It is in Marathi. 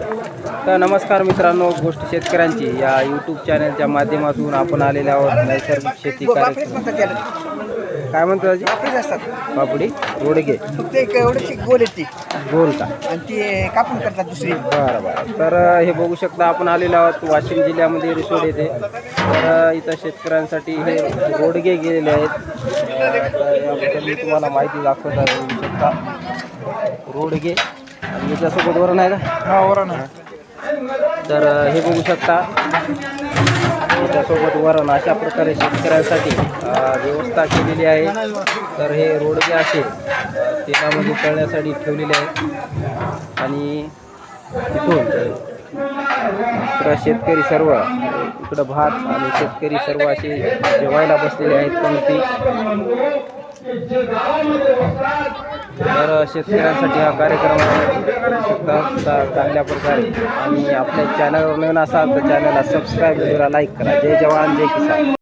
तर नमस्कार मित्रांनो गोष्ट शेतकऱ्यांची. या यूट्यूब चॅनलच्या माध्यमातून आपण आलेले आहोत. नैसर्गिक शेती कार्यक्रम. काय म्हणतो बापरेच असतात. पापडी रोडगे. फक्त एक एवढीशी गोल येते गोल का? आणि ती कापून करतात दुसरी. बरं बरं. तर हे बघू शकता आपण आलेलो आहोत. वाशिम जिल्ह्यामध्ये रिसोड येथे. तर इथं शेतकऱ्यांसाठी हे रोडगे गेलेले आहेत. तर याबद्दल मी तुम्हाला माहिती दाखवत बघू शकता. रोडगे. याच्यासोबत वरण आहे का हा वरण तर अ, हे बघू शकता. त्याच्यासोबत वरण अशा प्रकारे शेतकऱ्यांसाठी व्यवस्था केलेली आहे. तर हे रोडगे असे अ, तेलामध्ये तळण्यासाठी ठेवलेले आहेत आणि तिथून इकडं शेतकरी सर्व इकडं भात आणि शेतकरी सर्व असे जेवायला बसलेले आहेत पंक्ती तर शेतकऱ्यांसाठी हा कार्यक्रम शकता. चांगल्या प्रकारे आणि आपल्या चॅनलवर नवीन असाल तर चॅनलला सबस्क्राईब करा लाईक करा. जय जवान जय किसान.